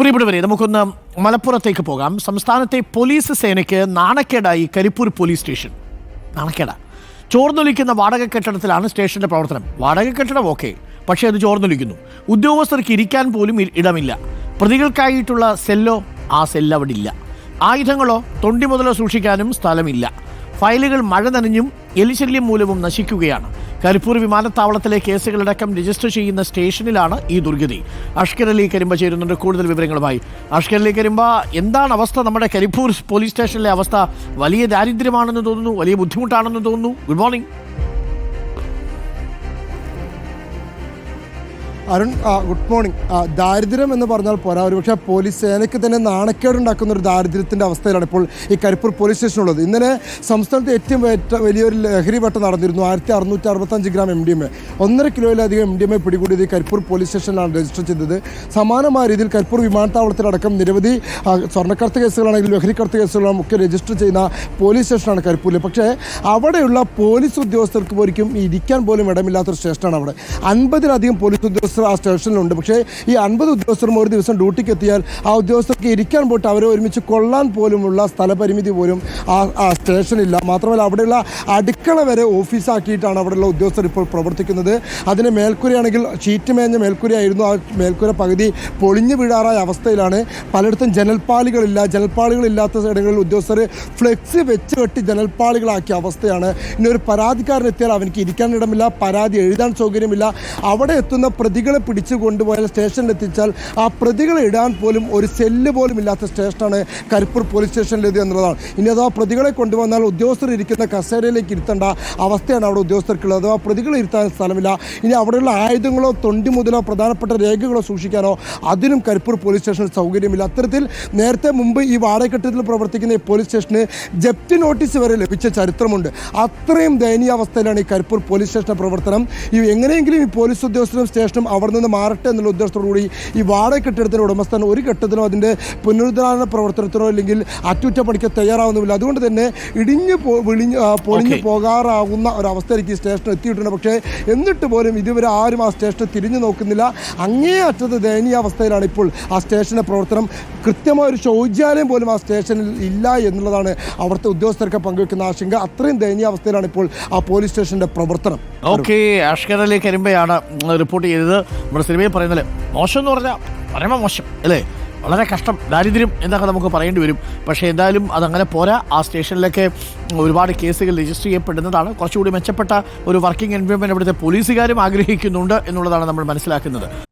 പ്രിയപ്പെട്ടവരെ നമുക്കൊന്ന് മലപ്പുറത്തേക്ക് പോകാം. സംസ്ഥാനത്തെ പോലീസ് സേനയ്ക്ക് നാണക്കേടായി കരിപ്പൂർ പോലീസ് സ്റ്റേഷൻ. നാണക്കേട. ചോർന്നൊലിക്കുന്ന വാടക കെട്ടിടത്തിലാണ് സ്റ്റേഷന്റെ പ്രവർത്തനം. വാടക കെട്ടിടം ഓക്കെ പക്ഷേ അത് ചോർന്നൊലിക്കുന്നു. ഉദ്യോഗസ്ഥർക്ക് ഇരിക്കാൻ പോലും ഇടമില്ല. പ്രതികൾക്കായിട്ടുള്ള സെല്ലോ ആ സെല്ല് അവിടെ ഇല്ല ആയുധങ്ങളോ തൊണ്ടി മുതലോ സൂക്ഷിക്കാനും സ്ഥലമില്ല. ഫയലുകൾ മഴ നനഞ്ഞും എലിശല്യം മൂലവും നശിക്കുകയാണ്. കരിപ്പൂർ വിമാനത്താവളത്തിലെ കേസുകളടക്കം രജിസ്റ്റർ ചെയ്യുന്ന സ്റ്റേഷനിലാണ് ഈ ദുർഗതി. അഷ്കർ അലി കരിമ്പ ചേരുന്നുണ്ട്. കൂടുതൽ വിവരങ്ങളുമായി അഷ്കർ അലി കരിമ്പ എന്താണ് അവസ്ഥ? നമ്മുടെ കരിപ്പൂർ പോലീസ് സ്റ്റേഷനിലെ അവസ്ഥ വലിയ ദാരിദ്ര്യമാണെന്ന് തോന്നുന്നു വലിയ ബുദ്ധിമുട്ടാണെന്ന് തോന്നുന്നു. Good morning. Arun good morning ദാരിദ്ര്യം എന്ന് പറഞ്ഞാൽ പോരാ. ഒരുപക്ഷെ പോലീസ് സേനയ്ക്ക് തന്നെ നാണക്കേടുണ്ടാക്കുന്ന ഒരു ദാരിദ്ര്യത്തിന്റെ അവസ്ഥയിലാണ് ഇപ്പോൾ ഈ കരിപ്പൂർ പോലീസ് സ്റ്റേഷനുള്ളത്. ഇന്നലെ സംസ്ഥാനത്ത് ഏറ്റവും ഏറ്റ- വലിയൊരു ലഹരി വെട്ടം നടന്നിരുന്നു. ആയിരത്തി അറുന്നൂറ്റി അറുപത്തഞ്ച് gram M D M A. ഒന്നര കിലോയിലധികം എം ഡി എം എ പിടികൂടിയത് കരിപ്പൂർ പോലീസ് സ്റ്റേഷനിലാണ് രജിസ്റ്റർ ചെയ്തത്. സമാനമായ രീതിയിൽ കരിപ്പൂർ വിമാനത്താവളത്തിലടക്കം നിരവധി സ്വർണക്കടത്ത് കേസുകളാണെങ്കിലും ലഹരിക്കടത്ത് കേസുകളാണ് ഒക്കെ രജിസ്റ്റർ ചെയ്യുന്ന പോലീസ് സ്റ്റേഷനാണ് കരിപ്പൂരിൽ. പക്ഷേ അവിടെയുള്ള പോലീസ് ഉദ്യോഗസ്ഥർക്ക് പോലും ഇരിക്കാൻ പോലും ഇടമില്ലാത്തൊരു സ്റ്റേഷനാണ് അവിടെ. അൻപതിലധികം പോലീസ് ഉദ്യോഗസ്ഥർ ആ സ്റ്റേഷനിലുണ്ട്. പക്ഷേ ഈ അൻപത് ഉദ്യോഗസ്ഥരും ഒരു ദിവസം ഡ്യൂട്ടിക്ക് എത്തിയാൽ ആ ഉദ്യോഗസ്ഥർക്ക് ഇരിക്കാൻ പോയിട്ട് അവരെ ഒരുമിച്ച് കൊള്ളാൻ പോലുമുള്ള സ്ഥലപരിമിതി പോലും ആ ആ സ്റ്റേഷനില്ല. മാത്രമല്ല അവിടെയുള്ള അടുക്കള വരെ ഓഫീസാക്കിയിട്ടാണ് അവിടെയുള്ള ഉദ്യോഗസ്ഥർ ഇപ്പോൾ പ്രവർത്തിക്കുന്നത്. അതിന് മേൽക്കൂരയാണെങ്കിൽ ചീറ്റ് മേഞ്ഞ മേൽക്കൂരയായിരുന്നു. ആ മേൽക്കൂര പകുതി പൊളിഞ്ഞു വീഴാറായ അവസ്ഥയിലാണ്. പലയിടത്തും ജനൽപ്പാളികളില്ല. ജനൽപ്പാളികളില്ലാത്ത ഇടങ്ങളിൽ ഉദ്യോഗസ്ഥർ ഫ്ലെക്സ് വെച്ച് കെട്ടി ജനൽപ്പാളികളാക്കിയ അവസ്ഥയാണ്. ഇനി ഒരു പരാതിക്കാരൻ എത്തിയാൽ അവനിക്ക് ഇരിക്കാൻ ഇടമില്ല. പരാതി എഴുതാൻ സൗകര്യമില്ല. അവിടെ എത്തുന്ന പ്രതികളെ പിടിച്ചു കൊണ്ടുപോയാൽ സ്റ്റേഷനിൽ എത്തിച്ചാൽ ആ പ്രതികളെ ഇടാൻ പോലും ഒരു സെല്ല് പോലും ഇല്ലാത്ത സ്റ്റേഷനാണ് കരിപ്പൂർ പോലീസ് സ്റ്റേഷനിലേത് എന്നുള്ളതാണ്. ഇനി അഥവാ പ്രതികളെ കൊണ്ടുവന്നാൽ ഉദ്യോഗസ്ഥർ ഇരിക്കുന്ന കസേരയിലേക്ക് ഇരുത്തേണ്ട അവസ്ഥയാണ് അവിടെ ഉദ്യോഗസ്ഥർക്കുള്ളത്. അഥവാ പ്രതികളെ ഇരുത്താൻ സ്ഥലമില്ല. ഇനി അവിടെയുള്ള ആയുധങ്ങളോ തൊണ്ടി മുതലോ പ്രധാനപ്പെട്ട രേഖകളോ സൂക്ഷിക്കാനോ അതിനും കരിപ്പൂർ പോലീസ് സ്റ്റേഷനിൽ സൗകര്യമില്ല. അത്തരത്തിൽ നേരത്തെ മുമ്പ് ഈ വാടകഘട്ടത്തിൽ പ്രവർത്തിക്കുന്ന ഈ പോലീസ് സ്റ്റേഷന് ജപ്തി നോട്ടീസ് വരെ ലഭിച്ച ചരിത്രമുണ്ട്. അത്രയും ദയനീയാവസ്ഥയിലാണ് ഈ കരിപ്പൂർ പോലീസ് സ്റ്റേഷന്റെ പ്രവർത്തനം. ഈ എങ്ങനെയെങ്കിലും ഈ പോലീസ് ഉദ്യോഗസ്ഥരും സ്റ്റേഷനും അവിടെ നിന്ന് മാറട്ടെ എന്നുള്ള ഉദ്ദേശത്തോടുകൂടി ഈ വാടക കെട്ടിടത്തിന്റെ ഉടമസ്ഥൻ ഒരു ഘട്ടത്തിനോ അതിന്റെ പുനരുദ്ധാരണ പ്രവർത്തനത്തിനോ അല്ലെങ്കിൽ അറ്റകുറ്റപ്പണിക്കോ തയ്യാറാവുന്നില്ല. അതുകൊണ്ട് തന്നെ ഇടിഞ്ഞു വിളിഞ്ഞ് പൊളിഞ്ഞു Okay. പോകാറാവുന്ന ഒരവസ്ഥയിലേക്ക് ഈ സ്റ്റേഷൻ എത്തിയിട്ടുണ്ട്. പക്ഷേ എന്നിട്ട് പോലും ഇതുവരെ ആരും ആ സ്റ്റേഷൻ തിരിഞ്ഞു നോക്കുന്നില്ല. അങ്ങേ അറ്റത്ത് ദയനീയാവസ്ഥയിലാണ് ഇപ്പോൾ ആ സ്റ്റേഷന്റെ പ്രവർത്തനം. കൃത്യമായ ഒരു ശൗചാലയം പോലും ആ സ്റ്റേഷനിൽ ഇല്ല എന്നുള്ളതാണ് അവിടുത്തെ ഉദ്യോഗസ്ഥർക്ക് പങ്കുവെക്കുന്ന ആശങ്ക. അത്രയും ദയനീയാവസ്ഥയിലാണ് ഇപ്പോൾ ആ പോലീസ് സ്റ്റേഷന്റെ പ്രവർത്തനം. ഓക്കെ അഷ്കർ അലി കരിമ്പയാണ് റിപ്പോർട്ട് ചെയ്തത്. നമ്മുടെ സിനിമയിൽ പറയുന്നത് മോശം എന്ന് പറഞ്ഞാൽ പരമ മോശം അല്ലേ? വളരെ കഷ്ടം ദാരിദ്ര്യം എന്നൊക്കെ നമുക്ക് പറയേണ്ടി വരും. പക്ഷേ എന്തായാലും അതങ്ങനെ പോരാ. ആ സ്റ്റേഷനിലൊക്കെ ഒരുപാട് കേസുകൾ രജിസ്റ്റർ ചെയ്യപ്പെടുന്നതാണ്. കുറച്ചുകൂടി മെച്ചപ്പെട്ട ഒരു വർക്കിംഗ് എൻവയോൺമെന്റ് ഇവിടുത്തെ പോലീസുകാരും ആഗ്രഹിക്കുന്നുണ്ട് എന്നുള്ളതാണ് നമ്മൾ മനസ്സിലാക്കുന്നത്.